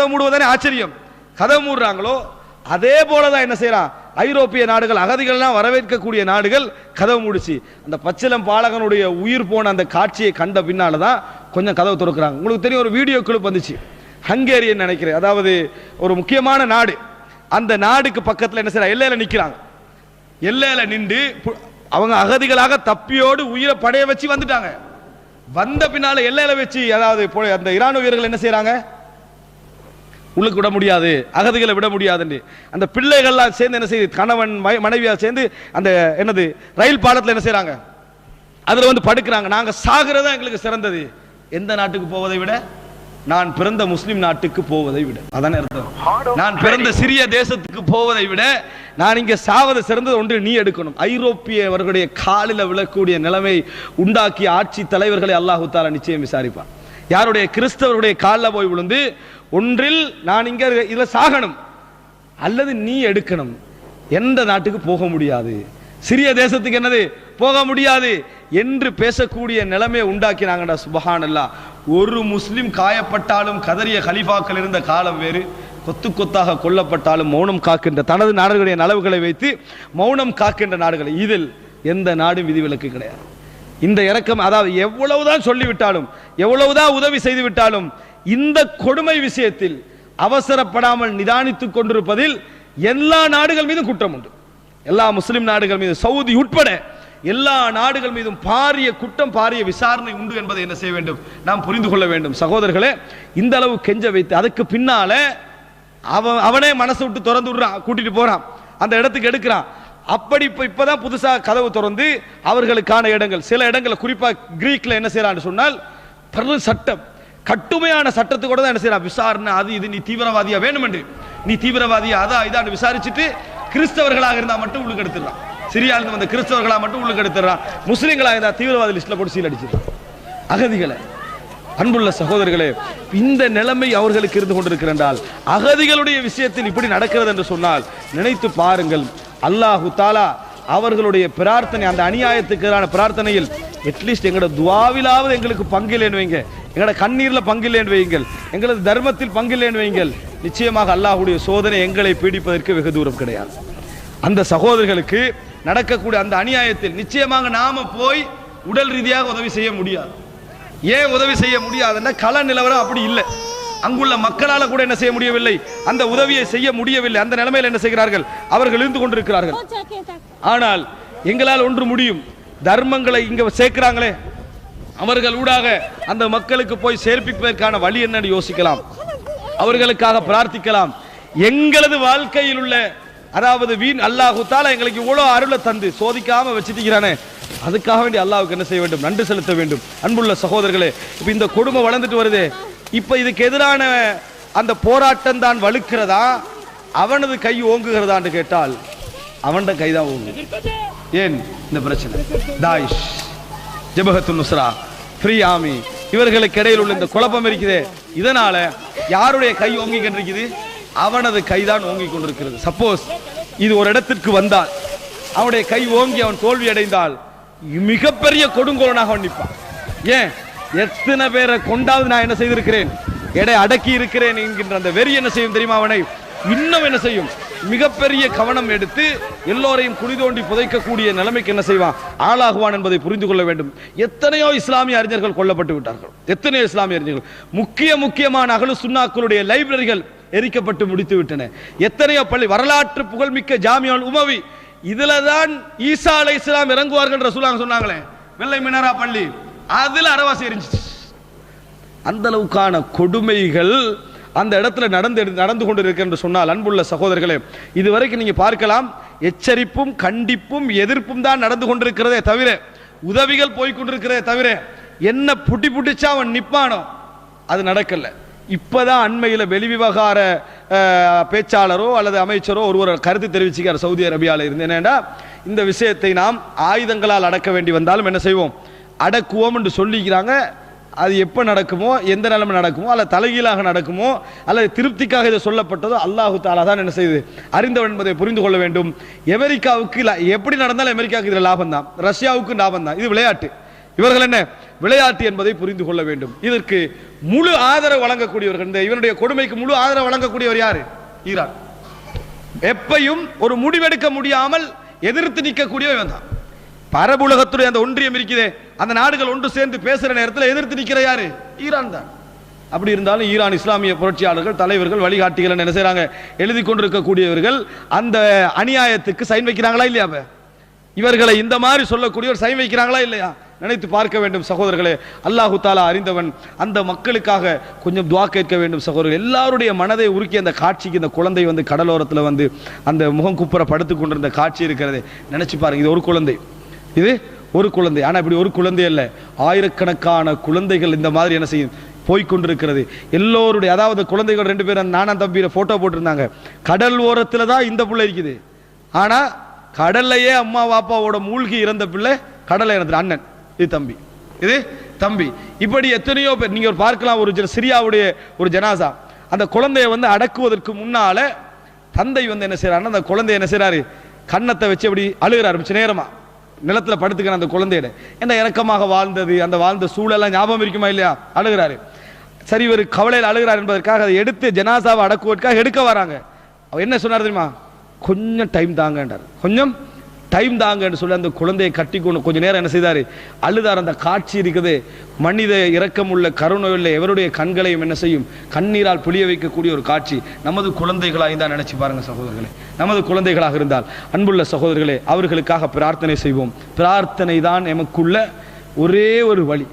கதவு மூடுவதானே ஆச்சரியம். கதவு மூடுறாங்களோ? அதே போலதான் என்ன செய்யறான்? ஐரோப்பிய நாடுகள் அகதிகள்லாம் வரவேற்கக்கூடிய நாடுகள் கதவு முடிச்சு. அந்த பச்சிலம் பாலகனுடைய உயிர் போன அந்த காட்சியை கண்ட பின்னால தான் கொஞ்சம் கதவு திறக்கிறாங்க. உங்களுக்கு தெரியும் ஒரு வீடியோ கிளிப் வந்துச்சு. ஹங்கேரியன் நினைக்கிறேன். அதாவது ஒரு முக்கியமான நாடு. அந்த நாடுக்கு பக்கத்தில் என்ன செய்யறாங்க எல்லையில் நிக்கிறாங்க. எல்லையில் நின்று அவங்க அகதிகளாக தப்பியோடு உயிரை படைய வச்சு வந்துட்டாங்க. வந்த பின்னால எல்லையில வச்சு அதாவது அந்த இராணுவ வீரர்கள் என்ன செய்றாங்க உள்ளுக்கு விட முடியாது அகதிகளை விட முடியாதுன்னு. அந்த பிள்ளைகள்லாம் சேர்ந்து என்ன செய்யுது கணவன் ம- சேர்ந்து அந்த என்னது ரயில் பாலத்தில் என்ன செய்கிறாங்க அதுல வந்து படுக்கிறாங்க. நாங்க சாகிறதா எங்களுக்கு சிறந்தது. எந்த நாட்டுக்கு போவதை விட நான் பிறந்த முஸ்லிம் நாட்டுக்கு போவதை விட. அதானே அர்த்தம். நான் பிறந்த சிறிய தேசத்துக்கு போவதை விட நான் இங்க சாவது சிறந்தது ஒன்று நீ எடுக்கணும். ஐரோப்பியவர்களுடைய காலில் விழக்கூடிய நிலைமை உண்டாக்கிய ஆட்சி தலைவர்களை அல்லாஹு தாலா நிச்சயம் விசாரிப்பான். யாருடைய கிறிஸ்தவருடைய காலில் போய் விழுந்து ஒன்றில் நான் இங்க இதுல சாகணும். அல்லது நீ எடுக்கணும். எந்த நாட்டுக்கு போக முடியாது. சிறிய தேசத்துக்கு என்னது? போக முடியாது. என்று பேசக்கூடிய நிலைமையை உண்டாக்கினாங்கடா சுபஹான் ஒரு முஸ்லிம் காயப்பட்டாலும் கதறிய கலிஃபாக்கள் இருந்த காலம் வேறு. கொத்து கொத்தாக கொல்லப்பட்டாலும் மௌனம் காக்கின்ற தனது நாடுகளுடைய நலவுகளை வைத்து மௌனம் காக்கின்ற நாடுகள். இதில் எந்த நாடும் விதிவிலக்கு கிடையாது. இந்த இறக்கம் அதாவது எவ்வளவுதான் சொல்லிவிட்டாலும் எவ்வளவுதான் உதவி செய்து விட்டாலும் இந்த கொடுமை விஷயத்தில் அவசரப்படாமல் நிதானித்துக் கொண்டிருப்பதில் எல்லா நாடுகள் மீதும் குற்றம் உண்டு. எல்லா முஸ்லிம் நாடுகள் மீது சவுதி உட்பட எல்லா நாடுகள் மீதும் பாரிய குற்றம் பாரிய விசாரணை உண்டு என்பதை என்ன செய்ய வேண்டும்? நாம் புரிந்து கொள்ள வேண்டும். சகோதரர்களே இந்த அளவு கெஞ்ச வைத்து அதுக்கு பின்னால அவன் அவனே மனசை விட்டு திறந்து விடுறான் கூட்டிட்டு போறான். அந்த இடத்துக்கு எடுக்கிறான். அப்படி இப்போ இப்போதான் புதுசாக கதவு திறந்து அவர்களுக்கான இடங்கள். சில இடங்களை குறிப்பாக கிரீக்ல என்ன செய்யறான்னு சொன்னால் பெரு சட்டம். கட்டுமையான சட்டத்துக்கு தான் என்ன செய்யறான் விசாரணை அது இது நீ தீவிரவாதியா வேணும் என்று நீ தீவிரவாதியா அதான் இதான் விசாரிச்சுட்டு கிறிஸ்தவர்களாக இருந்தா மட்டும் உள்ளுக்கு எடுத்துடலாம் சிரியால இருந்து வந்த கிறிஸ்தவர்களாக மட்டும் உள்ளுக்கு எடுத்துறான் முஸ்லீம்களாக இருந்தால் தீவிரவாதி லிஸ்ட்ல போட்டு சீல் அடிச்சிடலாம் அகதிகளை அன்புள்ள சகோதரர்களே இந்த நிலைமை அவர்களுக்கு இருந்து கொண்டிருக்கிறால் அகதிகளுடைய விஷயத்தில் இப்படி நடக்கிறது என்று சொன்னால் நினைத்து பாருங்கள் அல்லாஹு தாலா அவர்களுடைய பிரார்த்தனை அந்த அநியாயத்துக்கு எதிரான பிரார்த்தனையில் அட்லீஸ்ட் எங்களோட துவாவிலாவது எங்களுக்கு பங்கில்லைன்னு வைங்க. எங்களோட கண்ணீர்ல பங்கில்லைன்னு வையுங்கள். எங்களது தர்மத்தில் பங்கில்லைன்னு வையுங்கள். நிச்சயமாக அல்லாஹ்வுடைய சோதனை எங்களை பீடிப்பதற்கு வெகு தூரம் கிடையாது. அந்த சகோதரர்களுக்கு நடக்கக்கூடிய அந்த அநியாயத்தில் நிச்சயமாக நாம போய் உடல் ரீதியாக உதவி செய்ய முடியாது. ஏன் உதவி செய்ய முடியாதுன்னா கள நிலவரம் அப்படி இல்லை. அங்குள்ள மக்களால கூட என்ன செய்ய முடியவில்லை? அந்த உதவியை செய்ய முடியவில்லை. அந்த நிலைமையில் என்ன செய்கிறார்கள்? அவர்கள் இருந்து கொண்டிருக்கிறார்கள். ஆனால் எங்களால் ஒன்று முடியும். தர்மங்களை இங்க சேர்க்கிறாங்களே. அவர்கள் ஊடாக அந்த மக்களுக்கு போய் சேர்ப்பிப்பதற்கான வழி என்னன்னு யோசிக்கலாம். அவர்களுக்காக பிரார்த்திக்கலாம். எங்களது வாழ்க்கையில் உள்ள அதாவது வீண் அல்லாஹு தாலா எங்களுக்கு இவ்வளோ அருளை தந்து சோதிக்காம வச்சுட்டீங்கிறானே அதுக்காக வேண்டி அல்லாவுக்கு என்ன செய்ய வேண்டும்? நன்றி செலுத்த வேண்டும். அன்புள்ள சகோதரர்களே இப்போ இந்த கொடுமை வளர்ந்துட்டு வருதே. இப்போ இதுக்கு எதிரான அந்த போராட்டம் தான் வலுக்கிறதா? அவனது கை ஓங்குகிறதான்னு கேட்டால் அவன்ட கைதான் ஓங்கு ஏன்? இந்த பிரச்சனை. Daesh ஜபகத்து Nusra. ஃப்ரீ ஆமி இவர்களுக்கு இடையில் உள்ள இந்த குழப்பம் இருக்குது இதனால யாருடைய கை ஓங்கி கொண்டிருக்குது அவனது கைதான் ஓங்கி கொண்டிருக்கிறது. சப்போஸ் இது ஒரு இடத்திற்கு வந்தால் அவனுடைய கை ஓங்கி அவன் தோல்வி அடைந்தால் மிகப்பெரிய கொடுங்கோலனாக அவன் நிற்பான். ஏன்? எத்தனை பேரை கொண்டாவது நான் என்ன செய்திருக்கிறேன்? எடை அடக்கி இருக்கிறேன் என்கின்ற அந்த வெறி என்ன செய்யும் தெரியுமா அவனை? இன்னும் என்ன செய்யும்? மிகப்பெரிய கவனம் எடுத்து எல்லோரையும் குழி தோண்டி புதைக்கக்கூடிய நிலைமைக்கு என்ன செய்வான்? ஆளாகுவான் என்பதை புரிந்து கொள்ள வேண்டும். எத்தனையோ இஸ்லாமிய அறிஞர்கள் கொல்லப்பட்டு விட்டார்கள். எத்தனையோ இஸ்லாமிய அறிஞர்கள். முக்கிய முக்கியமான அகலு சுண்ணாக்களுடைய லைப்ரரிகள் எரிக்கப்பட்டு முடித்து விட்டன. எத்தனையோ பள்ளி வரலாற்று புகழ்மிக்க ஜாமியால் உமவி. இதுல தான் ஈசா அலை இஸ்லாம் இறங்குவார்கள் ரசூலாங்க சொன்னாங்களே. வெள்ளை மினரா பள்ளி. அதுல அரவாசி எரிஞ்சிச்சு. அந்த அளவுக்கான கொடுமைகள் அந்த இடத்துல நடந்து நடந்து கொண்டிருக்கு என்று சொன்னால் அன்புள்ள சகோதரர்களே இதுவரைக்கும் நீங்கள் பார்க்கலாம் எச்சரிப்பும் கண்டிப்பும் எதிர்ப்பும் தான் நடந்து கொண்டிருக்கிறதே தவிர உதவிகள் போய்கொண்டிருக்கிறதே தவிர என்ன புட்டி புட்டிச்சா அவன் நிற்பானோ அது நடக்கல. இப்போதான் அண்மையில் வெளிவிவகார பேச்சாளரோ அல்லது அமைச்சரோ ஒருவர் கருத்து தெரிவிச்சுக்கார் சவுதி அரேபியாவில் இருந்து. என்னென்னா இந்த விஷயத்தை நாம் ஆயுதங்களால் அடக்க வேண்டி வந்தாலும் என்ன செய்வோம்? அடக்குவோம் என்று சொல்லிக்கிறாங்க. அது எப்போ நடக்குமோ எந்த நிலைமை நடக்குமோ அல்லது தலைகீழாக நடக்குமோ அல்லது திருப்திக்காக இது சொல்லப்பட்டதோ அல்லாஹு தாலா தான் என்ன செய்யுது அறிந்தவன் என்பதை புரிந்து கொள்ள வேண்டும். அமெரிக்காவுக்கு எப்படி நடந்தாலும் அமெரிக்காவுக்கு இதில் லாபம் தான் ரஷ்யாவுக்கு லாபம் தான் இது விளையாட்டு. இவர்கள் என்ன? விளையாட்டு என்பதை புரிந்து கொள்ள வேண்டும். இதற்கு முழு ஆதரவு வழங்கக்கூடியவர்கள் இந்த இவனுடைய கொடுமைக்கு முழு ஆதரவு வழங்கக்கூடியவர் யாரு? ஈரான். எப்பையும் ஒரு முடிவெடுக்க முடியாமல் எதிர்த்து நிற்கக்கூடியவன் தான் பரபுலகத்துடைய அந்த ஒன்றியம் இருக்குதே. அந்த நாடுகள் ஒன்று சேர்ந்து பேசுகிற நேரத்தில் எதிர்த்து நிற்கிற யாரு? ஈரான் தான். அப்படி இருந்தாலும் ஈரான் இஸ்லாமிய புரட்சியாளர்கள் தலைவர்கள் வழிகாட்டிகள் என்ன செய்கிறாங்க எழுதி கொண்டிருக்கக்கூடியவர்கள் அந்த அநியாயத்துக்கு சைன் வைக்கிறாங்களா இல்லையா இவர்களை இந்த மாதிரி சொல்லக்கூடியவர் சைன் வைக்கிறாங்களா இல்லையா? நினைத்து பார்க்க வேண்டும் சகோதரர்களே. அல்லாஹு தாலா அறிந்தவன் அந்த மக்களுக்காக கொஞ்சம் துவா கேட்க வேண்டும் சகோதரர்கள். எல்லாருடைய மனதை உருக்கி அந்த காட்சிக்கு இந்த குழந்தை வந்து கடலோரத்தில் வந்து அந்த முகம் குப்புற படுத்து கொண்டிருந்த காட்சி இருக்கிறது. நினச்சி பாருங்க இது ஒரு குழந்தை. இது ஒரு குழந்தை. ஆனால் இப்படி ஒரு குழந்தை இல்லை ஆயிரக்கணக்கான குழந்தைகள் இந்த மாதிரி என்ன செய்யும்? போய்கொண்டிருக்கிறது. எல்லோருடைய அதாவது குழந்தைகள் ரெண்டு பேரும் நானா தம்பியில் ஃபோட்டோ போட்டிருந்தாங்க. கடல் ஓரத்தில் தான் இந்த பிள்ளை இருக்குது. ஆனால் கடல்லையே அம்மா பாப்பாவோட மூழ்கி இறந்த பிள்ளை கடலை இறந்துரு அண்ணன். இது தம்பி. இது தம்பி. இப்படி எத்தனையோ பேர் நீங்கள் பார்க்கலாம் ஒரு சிரியாவுடைய ஒரு ஜனாசா. அந்த குழந்தையை வந்து அடக்குவதற்கு முன்னால் தந்தை வந்து என்ன செய்கிறாருன்னா அந்த குழந்தைய என்ன செய்கிறாரு கன்னத்தை வச்சு அப்படி அழுகிற ஆரம்பிச்சு நேரமாக நிலத்துல படுத்துக்கிற அந்த குழந்தையிட என்ன இறக்கமாக வாழ்ந்தது? அந்த வாழ்ந்த சூழலாம் ஞாபகம் இருக்குமா இல்லையா? அழுகிறாரு. சரி இவர் கவலையில் அழுகிறார் என்பதற்காக அதை எடுத்து ஜனாசாவை அடக்குவதற்காக எடுக்க வராங்க. அவர் என்ன சொன்னார் தெரியுமா? கொஞ்சம் டைம் தாங்கன்றார். கொஞ்சம் டைம் தாங்கன்னு சொல்லி அந்த குழந்தையை கட்டி கொண்டு கொஞ்சம் நேரம் என்ன செய்தார்? அழுதார். அந்த காட்சி இருக்குது. மனித இரக்கமுள்ள கருணையுள்ள எவருடைய கண்களையும் என்ன செய்யும்? கண்ணீரால் புளிய வைக்கக்கூடிய ஒரு காட்சி. நமது குழந்தைகளாக தான் நினச்சி பாருங்க சகோதரர்களே. நமது குழந்தைகளாக இருந்தால் அன்புள்ள சகோதரர்களே அவர்களுக்காக பிரார்த்தனை செய்வோம். பிரார்த்தனை தான் எமக்குள்ள ஒரே ஒரு வழி.